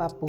ਬਾਪੂ।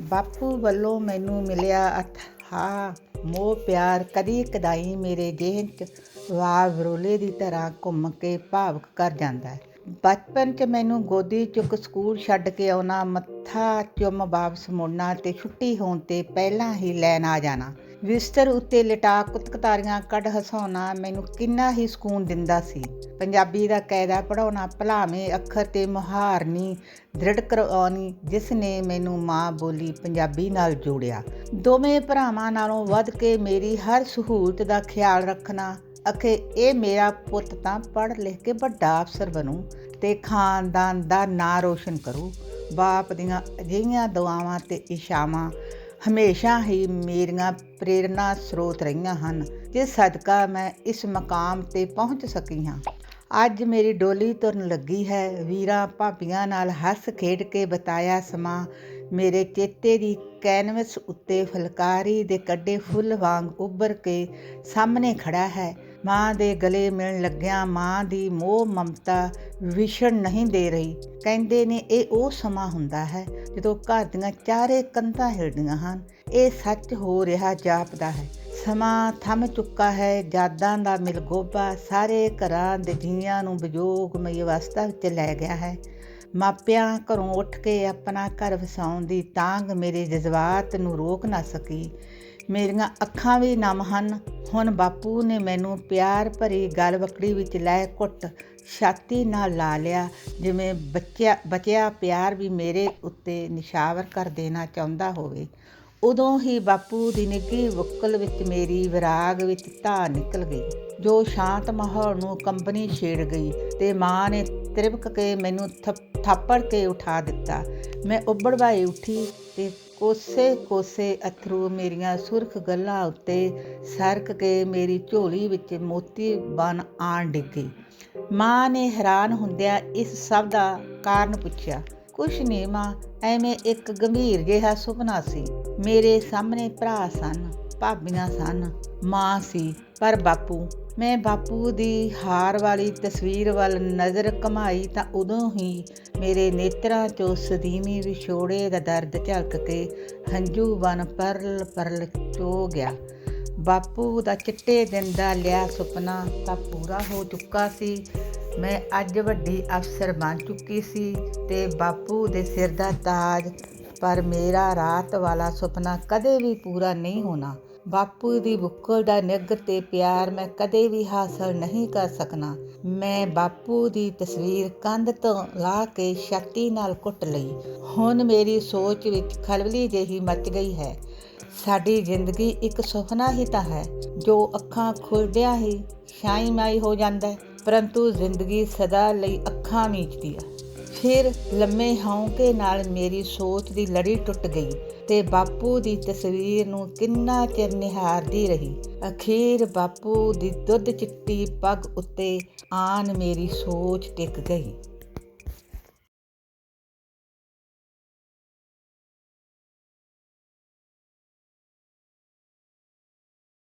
ਬਾਪੂ ਵੱਲੋਂ ਮੈਨੂੰ ਮਿਲਿਆ ਅਥਾ ਮੋਹ ਪਿਆਰ ਕਦੀ ਕਦਾਈ ਮੇਰੇ ਜਿਹਨ ਚ ਵਾਹ ਵਰੋਲੇ ਦੀ ਤਰ੍ਹਾਂ ਘੁੰਮ ਕੇ ਭਾਵਕ ਕਰ ਜਾਂਦਾ ਹੈ। ਬਚਪਨ ਚ ਮੈਨੂੰ ਗੋਦੀ ਚੁੱਕ ਸਕੂਲ ਛੱਡ ਕੇ ਆਉਣਾ, ਮੱਥਾ ਚੁੰਮ ਵਾਪਸ ਮੁੜਨਾ ਤੇ ਛੁੱਟੀ ਹੋਣ ਤੇ ਪਹਿਲਾਂ ਹੀ ਲੈਣ ਆ ਜਾਣਾ। ਵਿਸਤਰ ਉੱਤੇ ਲਿਟਾ ਕੁਤਕਤਾਰੀਆਂ ਕੱਢ ਹਸਾਉਣਾ ਮੈਨੂੰ ਕਿੰਨਾ ਹੀ ਸਕੂਨ ਦਿੰਦਾ ਸੀ। ਪੰਜਾਬੀ ਦਾ ਕਾਇਦਾ ਪੜਾਉਣਾ ਭਲਾਵੇਂ ਅੱਖਰ ਤੇ ਮੁਹਾਰਨੀ ਦ੍ਰਿੜ ਕਰਵਾਉਣੀ ਜਿਸ ਨੇ ਮੈਨੂੰ ਮਾਂ ਬੋਲੀ ਪੰਜਾਬੀ ਨਾਲ ਜੋੜਿਆ। ਦੋਵੇਂ ਭਰਾਵਾਂ ਨਾਲੋਂ ਵੱਧ ਕੇ ਮੇਰੀ ਹਰ ਸਹੂਲਤ ਦਾ ਖਿਆਲ ਰੱਖਣਾ, ਅਖੇ ਇਹ ਮੇਰਾ ਪੁੱਤ ਤਾਂ ਪੜ੍ਹ ਲਿਖ ਕੇ ਵੱਡਾ ਅਫਸਰ ਬਣੂ ਤੇ ਖਾਨਦਾਨ ਦਾ ਨਾਂ ਰੋਸ਼ਨ ਕਰੂ। ਬਾਪ ਦੀਆਂ ਅਜਿਹੀਆਂ ਦੁਆਵਾਂ ਤੇ ਇਸ਼ਾਵਾਂ ਹਮੇਸ਼ਾ ਹੀ ਮੇਰੀਆਂ ਪ੍ਰੇਰਨਾ ਸਰੋਤ ਰਹੀਆਂ ਹਨ ਜਿਸ ਸਦਕਾ ਮੈਂ ਇਸ ਮਕਾਮ ਤੇ ਪਹੁੰਚ ਸਕੀ ਹਾਂ। ਅੱਜ ਮੇਰੀ ਡੋਲੀ ਤੁਰਨ ਲੱਗੀ ਹੈ। ਵੀਰਾਂ ਭਾਬੀਆਂ ਨਾਲ ਹੱਸ ਖੇਡ ਕੇ ਬਤਾਇਆ ਸਮਾਂ। ਮੇਰੇ ਚੇਤੇ ਦੀ ਕੈਨਵਸ ਉੱਤੇ ਫੁਲਕਾਰੀ ਦੇ ਕੱਢੇ ਫੁੱਲ ਵਾਂਗ ਉੱਭਰ ਕੇ ਸਾਹਮਣੇ ਖੜਾ ਹੈ। ਮਾਂ ਦੇ ਗਲੇ ਮਿਲਣ ਲੱਗਿਆਂ ਮਾਂ ਦੀ ਮੋਹ ਮਮਤਾ ਵਿਛੜ ਨਹੀਂ ਦੇ ਰਹੀ। ਕਹਿੰਦੇ ਨੇ ਇਹ ਉਹ ਸਮਾਂ ਹੁੰਦਾ ਹੈ ਜਦੋਂ ਘਰ ਦੀਆਂ ਚਾਰੇ ਕੰਧਾਂ ਹਿਲਦੀਆਂ ਹਨ। ਇਹ ਸੱਚ ਹੋ ਰਿਹਾ ਜਾਪਦਾ ਹੈ। ਸਮਾਂ ਥੰਮ ਚੁੱਕਾ ਹੈ ਜਾਦਾਂ ਦਾ ਮਿਲਗੋਬਾ ਸਾਰੇ ਘਰਾਂ ਦੇ ਜੀਆਂ ਨੂੰ ਵਿਜੋਗਮਈ ਅਵਸਥਾ ਵਿੱਚ ਲੈ ਗਿਆ ਹੈ। ਮਾਪਿਆਂ ਘਰੋਂ ਉੱਠ ਕੇ ਆਪਣਾ ਘਰ ਵਸਾਉਣ ਦੀ ਤਾਂਗ ਮੇਰੇ ਜਜ਼ਬਾਤ ਨੂੰ ਰੋਕ ਨਾ ਸਕੀ। ਮੇਰੀਆਂ ਅੱਖਾਂ ਵੀ ਨਮ ਹਨ। ਹੁਣ ਬਾਪੂ ਨੇ ਮੈਨੂੰ ਪਿਆਰ ਭਰੀ ਗਲ ਬੱਕੜੀ ਵਿੱਚ ਲੈ ਘੁੱਟ ਛਾਤੀ ਨਾਲ ਲਾ ਲਿਆ, ਜਿਵੇਂ ਬੱਚਿਆ, ਬਚਿਆ ਪਿਆਰ ਵੀ ਮੇਰੇ ਉੱਤੇ ਨਿਸ਼ਾਵਰ ਕਰ ਦੇਣਾ ਚਾਹੁੰਦਾ ਹੋਵੇ। ਉਦੋਂ ਹੀ ਬਾਪੂ ਦੀ ਨਿੱਘੀ ਬੁੱਕਲ ਵਿੱਚ ਮੇਰੀ ਵਿਰਾਗ ਵਿੱਚ ਧਾ ਨਿਕਲ ਗਈ, ਜੋ ਸ਼ਾਂਤ ਮਾਹੌਲ ਨੂੰ ਕੰਬਣੀ ਛੇੜ ਗਈ ਤੇ ਮਾਂ ਨੇ ਤ੍ਰਿਪਕ ਕੇ ਮੈਨੂੰ ਥੱਪ- ਥਾਪੜ ਕੇ ਉਠਾ ਦਿੱਤਾ। ਮੈਂ ਉੱਬੜਵਾਈ ਉੱਠੀ ਤੇ ਕੋਸੇ ਕੋਸੇ ਅਥਰੂ ਮੇਰੀਆਂ ਸੁਰਖ ਗੱਲਾਂ ਉੱਤੇ ਸਰਕ ਕੇ ਮੇਰੀ ਝੋਲੀ ਵਿੱਚ ਮੋਤੀ ਬਨ ਆਣ ਡਿੱਗੀ। ਮਾਂ ਨੇ ਹੈਰਾਨ ਹੁੰਦਿਆਂ ਇਸ ਸਭ ਦਾ ਕਾਰਨ ਪੁੱਛਿਆ, ਕੁਛ ਨਹੀਂ ਮਾਂ, ਐਵੇਂ ਇੱਕ ਗੰਭੀਰ ਜਿਹਾ ਸੁਪਨਾ ਸੀ। ਮੇਰੇ ਸਾਹਮਣੇ ਭਰਾ ਸਨ, ਭਾਬੀਆਂ ਸਨ, ਮਾਂ ਸੀ, ਪਰ ਬਾਪੂ ਮੈਂ ਬਾਪੂ ਦੀ ਹਾਰ ਵਾਲੀ ਤਸਵੀਰ ਵੱਲ ਨਜ਼ਰ ਕਮਾਈ ਤਾਂ ਉਦੋਂ ਹੀ ਮੇਰੇ ਨੇਤਰਾਂ 'ਚੋਂ ਸਦੀਮੀ ਵਿਛੋੜੇ ਦਾ ਦਰਦ ਝਲਕ ਕੇ ਹੰਝੂ ਬਨ ਪਰਲ ਪਰਲ ਚੋ ਗਿਆ। ਬਾਪੂ ਦਾ ਚਿੱਟੇ ਦਿਨ ਦਾ ਲਿਆ ਸੁਪਨਾ ਤਾਂ ਪੂਰਾ ਹੋ ਚੁੱਕਾ ਸੀ। ਮੈਂ ਅੱਜ ਵੱਡੀ ਅਫਸਰ ਬਣ ਚੁੱਕੀ ਸੀ ਤੇ ਬਾਪੂ ਦੇ ਸਿਰ ਦਾ ਤਾਜ, ਪਰ ਮੇਰਾ ਰਾਤ ਵਾਲਾ ਸੁਪਨਾ ਕਦੇ ਵੀ ਪੂਰਾ ਨਹੀਂ ਹੋਣਾ। ਬਾਪੂ ਦੀ ਬੁੱਕਲ ਦਾ ਨਿੱਘ ਤੇ ਪਿਆਰ ਮੈਂ ਕਦੇ ਵੀ ਹਾਸਲ ਨਹੀਂ ਕਰ ਸਕਣਾ ਮੈਂ ਬਾਪੂ ਦੀ ਤਸਵੀਰ ਕੰਧ ਤੋਂ ਲਾ ਕੇ ਛਾਤੀ ਨਾਲ ਕੁੱਟ ਲਈ। ਹੁਣ ਮੇਰੀ ਸੋਚ ਵਿੱਚ ਖਲਬਲੀ ਜਿਹੀ ਮਚ ਗਈ ਹੈ। ਸਾਡੀ ਜ਼ਿੰਦਗੀ ਇੱਕ ਸੁਪਨਾ ਹੀ ਤਾਂ ਹੈ, ਜੋ ਅੱਖਾਂ ਖੁੱਲਦਿਆਂ ਹੀ ਸ਼ਾਈ ਮਾਈ ਹੋ ਜਾਂਦਾ ਹੈ, ਪਰੰਤੂ ਜ਼ਿੰਦਗੀ ਸਦਾ ਲਈ ਅੱਖਾਂ ਮੀਚਦੀ ਹੈ ਫਿਰ ਲੰਮੇ ਹੌਂਕੇ ਨਾਲ ਮੇਰੀ ਸੋਚ ਦੀ ਲੜੀ ਟੁੱਟ ਗਈ ਤੇ ਬਾਪੂ ਦੀ ਤਸਵੀਰ ਨੂੰ ਕਿੰਨਾ ਚਿਰ ਨਿਹਾਰਦੀ ਰਹੀ। ਅਖੀਰ ਬਾਪੂ ਦੀ ਦੁੱਧ ਚਿੱਟੀ ਪੱਗ ਉੱਤੇ ਆਨ ਮੇਰੀ ਸੋਚ ਟਿਕ ਗਈ।